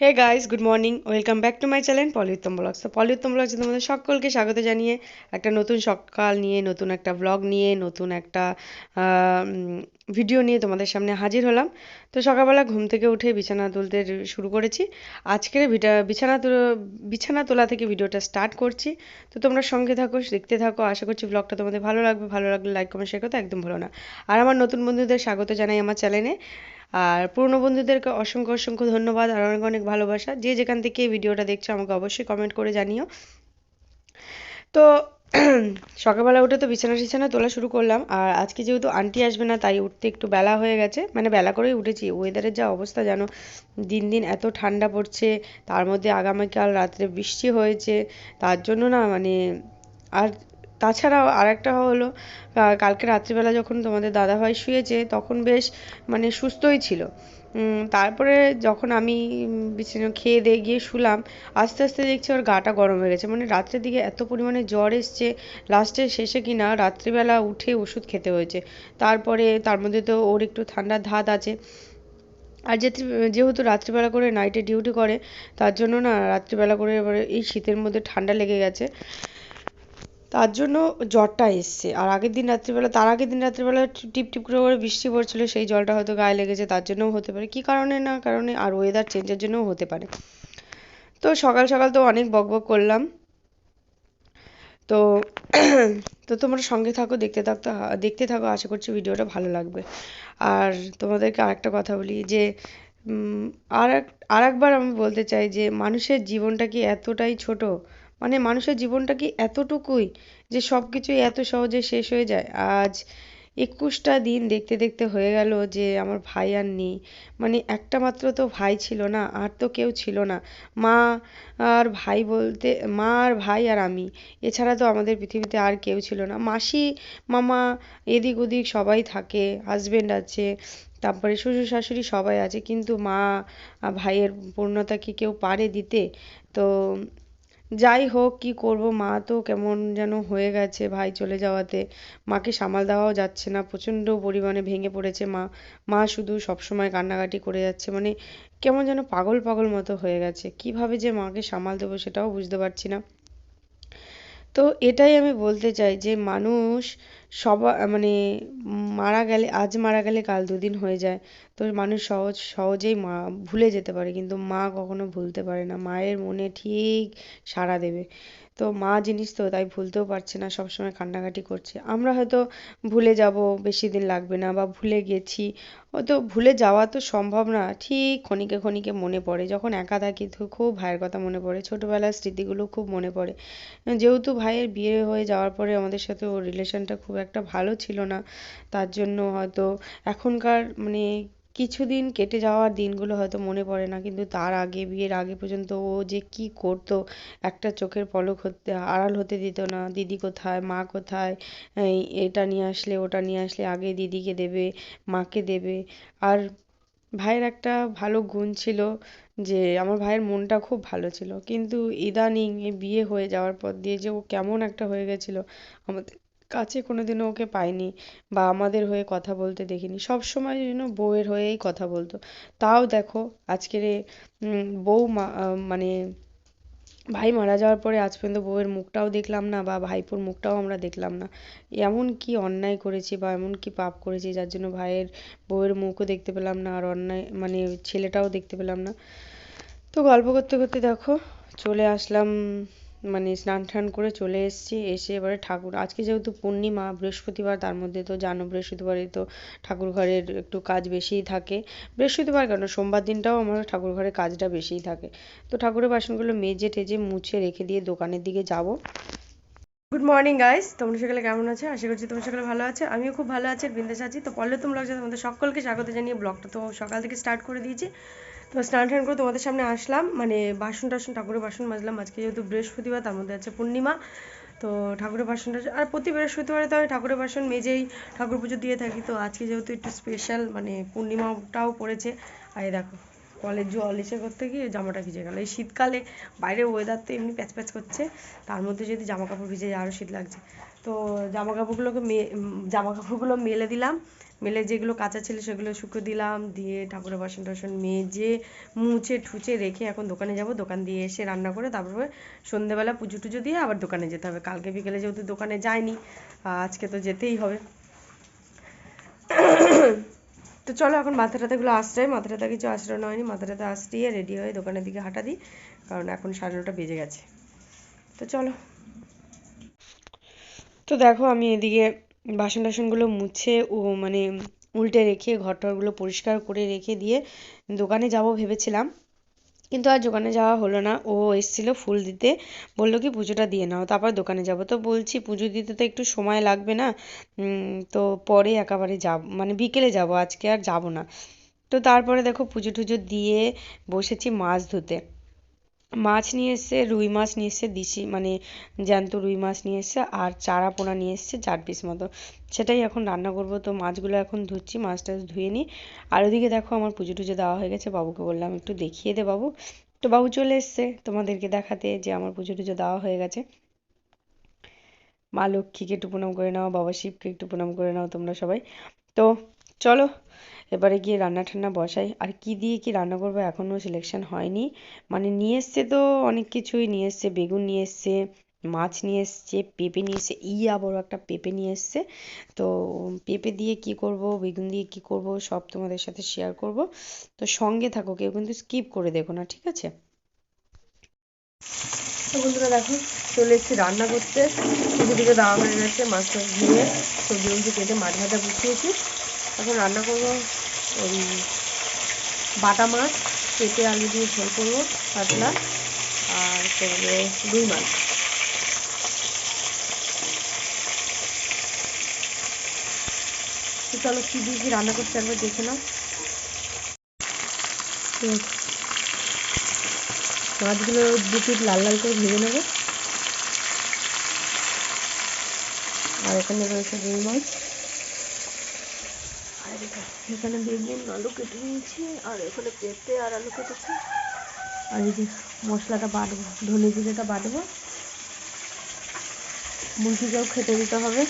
Hey guys good morning welcome back to my channel Poliuttam blogs তো পলিউত্তম ব্লগসে তোমাদের সকলকে স্বাগত জানিয়ে একটা নতুন সকাল নিয়ে, নতুন একটা ব্লগ নিয়ে, নতুন একটা ভিডিও নিয়ে তোমাদের সামনে হাজির হলাম। তো সকালবেলা ঘুম থেকে উঠে বিছানা তুলতে শুরু করেছি। আজকের বিছানা বিছানা তোলা থেকে ভিডিওটা স্টার্ট করছি। তো তোমরা সঙ্গে থাকো, দেখতে থাকো। আশা করছি ব্লগটা তোমাদের ভালো লাগবে। ভালো লাগলে লাইক কমেন্ট শেয়ার করতে একদম ভালো না। আর আমার নতুন বন্ধুদের স্বাগত জানাই আমার চ্যানেলে আর পুরনো বন্ধুদেরকে অসংখ্য অসংখ্য ধন্যবাদ আর অনেক অনেক ভালোবাসা। যে যেখান থেকে ভিডিওটা দেখছ, আমাকে অবশ্যই কমেন্ট করে জানিও। তো সকালবেলা উঠে তো বিছানা টিছানা তোলা শুরু করলাম, আর আজকে যেহেতু আন্টি আসবে না, তাই উঠতে একটু বেলা হয়ে গেছে। মানে বেলা করেই উঠেছি। ওয়েদারের যা অবস্থা জানো, দিন দিন এত ঠান্ডা পড়ছে, তার মধ্যে আগামীকাল রাত্রে বৃষ্টি হয়েছে, তার জন্য না মানে আর তাছাড়াও আরেকটা হলো কালকে রাত্রিবেলা যখন তোমাদের দাদাভাই শুয়েছে, তখন বেশ মানে সুস্থই ছিল। তারপরে যখন আমি বিছানা খেয়ে দিয়ে গিয়ে শুলাম, আস্তে আস্তে দেখছি ওর গাটা গরম হয়ে গেছে। মানে রাত্রের দিকে এত পরিমাণে জ্বর এসছে, লাস্টের শেষে কিনা রাত্রিবেলা উঠে ওষুধ খেতে হয়েছে। তারপরে তার মধ্যে তো ওর একটু ঠান্ডার ধাত আছে। আর যেহেতু রাত্রিবেলা করে নাইটে ডিউটি করে, তার জন্য না রাত্রিবেলা করে এবারে এই শীতের মধ্যে ঠান্ডা লেগে গেছে। তার জন্য জ্বরটা এসছে। আর আগের দিন রাত্রিবেলা, তার আগের দিন রাত্রিবেলা টিপ টিপ করে করে বৃষ্টি পড়ছিল, সেই জলটা হয়তো গায়ে লেগেছে, তার জন্যও হতে পারে। কী কারণে না কারণে? আর ওয়েদার চেঞ্জের জন্যও হতে পারে। তো সকাল সকাল তো অনেক বক বক করলাম। তো তো তোমরা সঙ্গে থাকো, দেখতে থাকতে দেখতে থাকো, আশা করছি ভিডিওটা ভালো লাগবে। আর তোমাদেরকে আরেকটা কথা বলি যে আর এক আর একবার আমি বলতে চাই যে, মানুষের জীবনটা কি এতটাই ছোট? মানে মানুষের জীবনটা কি এতটুকুই যে সব কিছুই এত সহজে শেষ হয়ে যায়? আজ একুশটা দিন দেখতে দেখতে হয়ে গেল যে আমার ভাই আর নেই। মানে একটা মাত্র তো ভাই ছিল না, আর তো কেউ ছিল না। মা আর ভাই বলতে, মা আর ভাই আর আমি, এছাড়া তো আমাদের পৃথিবীতে আর কেউ ছিল না। মাসি, মামা এদিক ওদিক সবাই থাকে হাজবেন্ড আছে, তারপরে শ্বশুর শাশুড়ি সবাই আছে, কিন্তু মা ভাইয়ের পূর্ণতা কি কেউ পারে দিতে? তো যাই হোক, কী করব? মা তো কেমন যেন হয়ে গেছে ভাই চলে যাওয়াতে। মাকে সামাল দেওয়াও যাচ্ছে না, প্রচণ্ড পরিমাণে ভেঙে পড়েছে মা। মা শুধু সবসময় কান্নাকাটি করে যাচ্ছে মানে কেমন যেন পাগল পাগল মতো হয়ে গেছে। কীভাবে যে মাকে সামাল দেবো সেটাও বুঝতে পারছি না। তো এটাই আমি বলতে চাই যে মানুষ সবা মানে মারা গেলে, আজ মারা গেলে কাল দুদিন হয়ে যায়। তো মানুষ সহজ, সহজেই মা, ভুলে যেতে পারে। কিন্তু মা কখনো ভুলতে পারে না। মায়ের মনে ঠিক সাড়া দেবে। তো মা জিনিস তো তাই ভুলতেও পারছে না, সবসময় কান্নাকাটি করছে। আমরা হয়তো ভুলে যাব, বেশি দিন লাগবে না বা ভুলে গেছি। হয়তো ভুলে যাওয়া তো সম্ভব না, ঠিক ক্ষণিকে ক্ষণিকে মনে পড়ে। যখন একা থাকি তো খুব ভাইয়ের কথা মনে পড়ে, ছোটোবেলার স্মৃতিগুলো খুব মনে পড়ে। যেহেতু ভাইয়ের বিয়ে হয়ে যাওয়ার পরে আমাদের সাথে ওর রিলেশনটা খুব একটা ভালো ছিল না, তার জন্য হয়তো এখনকার মানে কিছুদিন কেটে যাওয়ার দিনগুলো হয়তো মনে পড়ে না, কিন্তু তার আগে, বিয়ের আগে পর্যন্ত ও যে কী করতো, একটা চোখের পলক হতে, আড়াল হতে দিত না। দিদি কোথায়, মা কোথায় এটা নিয়ে আসলে, ওটা নিয়ে আসলে, আগে দিদিকে দেবে, মাকে দেবে। আর ভাইয়ের একটা ভালো গুণ ছিল যে, আমার ভাইয়ের মনটা খুব ভালো ছিল। কিন্তু ইদানিং এই বিয়ে হয়ে যাওয়ার পর দিয়ে যে ও কেমন একটা হয়ে গেছিল, আমাদের কাছে কোনোদিনও ওকে পাইনি বা আমাদের হয়ে কথা বলতে দেখিনি। সব সময় যেন বউয়ের হয়েই কথা বলতো। তাও দেখো, আজকের বউ মা মানে ভাই মারা যাওয়ার পরে আজ পর্যন্ত বউয়ের মুখটাও দেখলাম না বা ভাইপোর মুখটাও আমরা দেখলাম না। এমন কি অন্যায় করেছি বা এমন কি পাপ করেছি যার জন্য ভাইয়ের বউয়ের মুখও দেখতে পেলাম না আর অন্যায় মানে ছেলেটাও দেখতে পেলাম না। তো গল্প করতে করতে দেখো, চলে আসলাম মানে স্নান টান করে চলে এসেছি। এসে এবারে ঠাকুর, আজকে যেহেতু পূর্ণিমা, বৃহস্পতিবার, তার মধ্যে তো জানো বৃহস্পতিবারে তো ঠাকুর ঘরের একটু কাজ বেশিই থাকে। বৃহস্পতিবার কেন? সোমবার দিনটাও আমার ঠাকুর ঘরে কাজটা বেশিই থাকে। তো ঠাকুরের বাসনগুলো মেজে টেজে মুছে রেখে দিয়ে দোকানের দিকে যাব। গুড মর্নিং গাইস তোমরা সকালে কেমন আছে? আশা করছি তোমরা সকালে ভালো আছে। আমিও খুব ভালো আছি বিন্দেশ আছি। তো পল্লে তোমরা তোমাদের সকলকে স্বাগত জানিয়ে ব্লগটা তো সকাল থেকে স্টার্ট করে দিয়েছি। তো স্নান টান করে তোমাদের সামনে আসলাম। মানে বাসন টাসন, ঠাকুরের বাসন মাজলাম। আজকে যেহেতু বৃহস্পতিবার, তার মধ্যে আছে পূর্ণিমা। তো ঠাকুরের বাসনটা আর প্রতি বৃহস্পতিবারে তো আমি ঠাকুরের বাসন মেজেই ঠাকুর পুজো দিয়ে থাকি। তো আজকে যেহেতু একটু স্পেশাল মানে পূর্ণিমাটাও পড়েছে। আর দেখো, কলের জল এসে করতে গিয়ে জামাটা ভিজে গেল। এই শীতকালে বাইরে ওয়েদার তো এমনি প্যাচ প্যাচ করছে। তার মধ্যে যদি জামা কাপড় ভিজে যায় আরও শীত লাগছে। তো জামা কাপড়গুলোকে মে জামা কাপড়গুলো মেলে দিলাম। মেলে যেগুলো কাঁচা ছিল সেগুলো শুকো দিলাম, দিয়ে ঠাকুরের বাসন টাসন মেজে, মুছে ঠুচে রেখে এখন দোকানে যাব। দোকান দিয়ে এসে রান্না করে তারপরে সন্ধেবেলা পুজো টুজো দিয়ে আবার দোকানে যেতে হবে। কালকে বিকেলে যেহেতু দোকানে যাইনি, আজকে তো যেতেই হবে। তো চলো এখন মাথা টাথাগুলো আসছে মাথা টাথা কিছু আশ্রয় হয়নি মাথা টাথা আসটিয়ে রেডি হয়ে দোকানের দিকে হাঁটা দিই, কারণ এখন সাড়ে নটা বেজে গেছে। তো চলো। তো দেখো আমি এদিকে বাসন টাসনগুলো মুছে ও মানে উল্টে রেখে ঘর টরগুলো পরিষ্কার করে রেখে দিয়ে দোকানে যাব ভেবেছিলাম। কিন্তু আর দোকানে যাওয়া হলো না। ও এসেছিল ফুল দিতে। বলল কি, পুজোটা দিয়ে নাও। তারপর দোকানে যাব। তো বলছি, পুজো দিতে তো একটু সময় লাগবে না। তো পরে একেবারে যাব মানে বিকেলে যাব, আজকে আর যাব না। তো তারপরে দেখো পুজো টুজো দিয়ে বসেছি মাছ ধুতে। মাছ নিয়ে এসছে, রুই মাছ নিয়ে এসছে, দিশি মানে জ্যান্ত রুই মাছ নিয়ে এসছে আর চারা পোনা নিয়ে এসছে চার পিস মতো। সেটাই এখন রান্না করব। তো মাছগুলো এখন ধুচ্ছি মাছ টাছ ধুয়ে নিই। আর ওদিকে দেখো আমার পুজো টুজো দেওয়া হয়ে গেছে। বাবুকে বললাম একটু দেখিয়ে দে বাবু। তো বাবু চলে এসছে তোমাদেরকে দেখাতে যে আমার পুজো টুজো দেওয়া হয়ে গেছে। মা লক্ষ্মীকে একটু প্রণাম করে নাও, বাবা শিবকে একটু প্রণাম করে নাও তোমরা সবাই। তো চলো, এবারে গিয়ে রান্না ঠান্না বসাই। আর কি দিয়ে কি রান্না করব এখনও সিলেকশন হয়নি। মানে নিয়ে এসছে তো অনেক কিছুই, নিয়ে এসছে বেগুন নিয়ে এসছে, মাছ নিয়ে এসছে, পেঁপে নিয়ে এসছে ইয়া বড় একটা পেঁপে নিয়ে এসছে। তো পেঁপে দিয়ে কি করব, বেগুন দিয়ে কি করব, সব তোমাদের সাথে শেয়ার করব। তো সঙ্গে থাকো, কেউ কিন্তু স্কিপ করে দেখো না, ঠিক আছে? তো বন্ধুরা দেখো, চলে এসেছি রান্না করতে। টুজো দেওয়া হয়ে গেছে মাছ টাছ ধুয়ে সবজি টবজি কেটে মাছ ভাজা বসিয়েছি। এখন রান্না করব ওই বাটা মাছ, পেঁপে, আলু দিয়ে ঝোল করব, পাতলা, আর করব রুই মাছ। চলো কী দিয়ে রান্না করতে একবার দেখে নাও। মাছগুলো দু পিট লাল লাল করে ভেজে নেব। আর এখানে রয়েছে রুই মাছ। আর এখানে বেগুন, আলু কেটে নিয়েছি, আর এখানে পেঁপে আর আলু কেটেছি। আর এই যে মশলাটা বাটবো, ধনে জিরেটা বাটবো। মুরগিকেও খেতে দিতে হবে।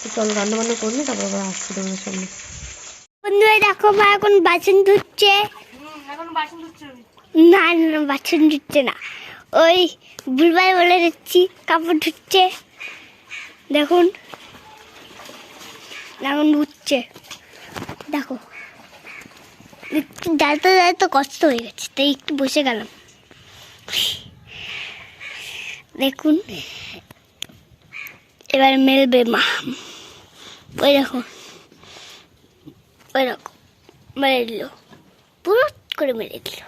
তো চলো রান্না বান্না করলে তারপর আবার আসছি তোমাদের সামনে। বন্ধুরা, দেখো মা এখন বাসন ধুচ্ছে। না না, বাসন ধুচ্ছে না। ওই ভুলভাল বলে দিচ্ছি, কাপড় ধুচ্ছে। দেখুন। এখন ধুচ্ছে দেখো। দাঁড়াতে দাঁড়াতে কষ্ট হয়ে গেছে, তাই একটু বসে গেলাম। দেখুন, এবার মেলবে মা। ওই দেখুন ওই রকম মেরে দিল। পুরো করে মেরে দিল।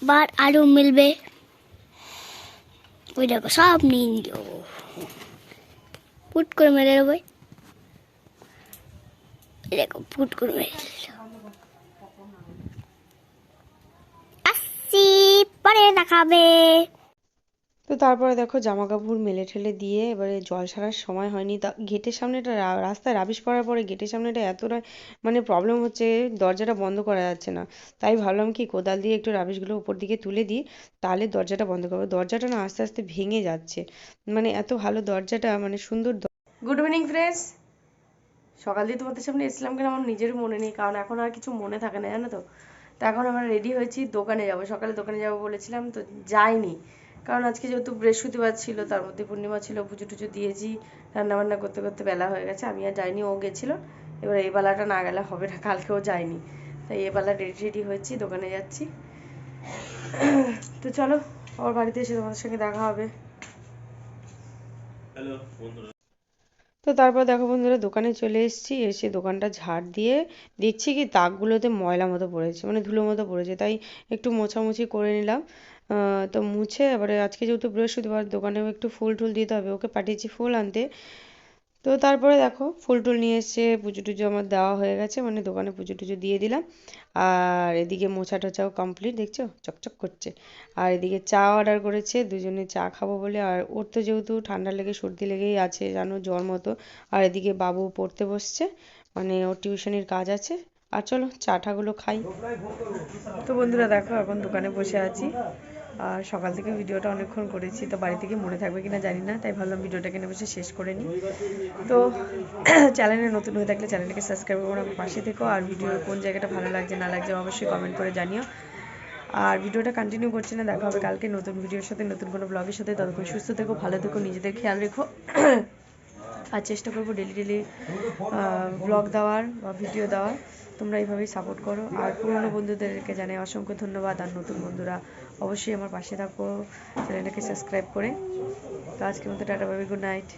এবার আরও মিলবে। ওই দেখো, সব নিয়ে নিল। পুট করে মেরে দেবো। পুট করে আসছি পরে দেখাবে তো তারপরে দেখো জামা কাপড় মেলে ঠেলে দিয়ে এবারে জল ছাড়ার সময় হয়নি। তা গেটের সামনেটা রাস্তায় রাবিশ পড়ার পরে গেটের সামনেটা এতটা মানে প্রবলেম হচ্ছে দরজাটা বন্ধ করা যাচ্ছে না। তাই ভাবলাম কি কোদাল দিয়ে একটু রাবিশগুলো উপর দিকে তুলে দিই তাহলে দরজাটা বন্ধ করব। দরজাটা না আস্তে আস্তে ভেঙে যাচ্ছে। মানে এত ভালো দরজাটা মানে সুন্দর গুড ইভিনিং ফ্রেন্ডস সকাল দিয়ে তোমাদের সামনে এসলাম কিনা আমার নিজেরও মনে নেই, কারণ এখন আর কিছু মনে থাকে না, জানো তো? তো এখন আমরা রেডি হয়েছি, দোকানে যাব, সকালে দোকানে যাব বলেছিলাম, তো যাইনি। কারণ আজকে যেহেতু বৃহস্পতিবার ছিল, তার মধ্যে পূর্ণিমা ছিল, পুজো টুজো দিয়েছি রান্না বান্না করতে করতে বেলা হয়ে গেছে, আমি আর যাইনি, ও গেছিল। এবার এই বেলাটা না গেলে হবে না কালকেও যাইনি তাই এই বেলা রেডি রেডি হয়েছি, দোকানে যাচ্ছি। তো চলো আমার বাড়িতে এসে তোমাদের সঙ্গে দেখা হবে। তো তারপর দেখো বন্ধুরা দোকানে চলে এসেছি, এসে দোকানটা ঝাড় দিয়ে দেখছি কি তাকগুলোতে ময়লা মতো পড়েছে মানে ধুলো মতো পড়েছে, তাই একটু মোছামুছি করে নিলাম। তো মুছে, এবারে আজকে যেহেতু বৃহস্পতিবার দোকানেও একটু ফুল টুল দিতে হবে, ওকে পাঠিয়েছি ফুল আনতে। তো তারপরে দেখো ফুল টুল নিয়ে এসছে পুজো টুজো আমার দেওয়া হয়ে গেছে মানে দোকানে পুজো টুজো দিয়ে দিলাম। আর এদিকে মোছা টোছাও কমপ্লিট দেখছ? চকচক করছে। আর এদিকে চা অর্ডার করেছে, দুজনে চা খাব বলে। আর ওর তো যেহেতু ঠান্ডা লেগে, সর্দি লেগেই আছে, জানো, জ্বর মতো। আর এদিকে বাবু পড়তে বসছে মানে ওর টিউশনির কাজ আছে। আর চলো চা ঠাগুলো খাই। তো বন্ধুরা দেখো, এখন দোকানে বসে আছি। সকাল থেকে ভিডিওটা অনেকক্ষণ করেছি, তো বাড়ি থেকে মনে থাকবে কিনা জানি না, তাই ভাবলাম ভিডিওটাকে নিয়ে বসে শেষ করে নিই। তো চ্যানেলে নতুন হয়ে থাকলে চ্যানেলটাকে সাবস্ক্রাইব করে, আমার পাশে থেকো, আর ভিডিওর কোন জায়গাটা ভালো লাগছে, না লাগছে অবশ্যই কমেন্ট করে জানিও। আর ভিডিওটা কন্টিনিউ করছি না, দেখা হবে কালকে নতুন ভিডিওর সাথে, নতুন কোনো ব্লগের সাথে। ততক্ষণ সুস্থ থেকো, ভালো থেকো, নিজেদের খেয়াল রেখো। আর চেষ্টা করব ডেলি ডেলি ব্লগ দেওয়ার বা ভিডিও দেওয়ার। তোমরা এইভাবেই সাপোর্ট করো। আর পুরনো বন্ধুদেরকে জানাই অসংখ্য ধন্যবাদ, আর নতুন বন্ধুরা অবশ্যই আমার পাশে থাকো চ্যানেলটাকে সাবস্ক্রাইব করে। তো আজকের মতো টাটা বাবি গুড নাইট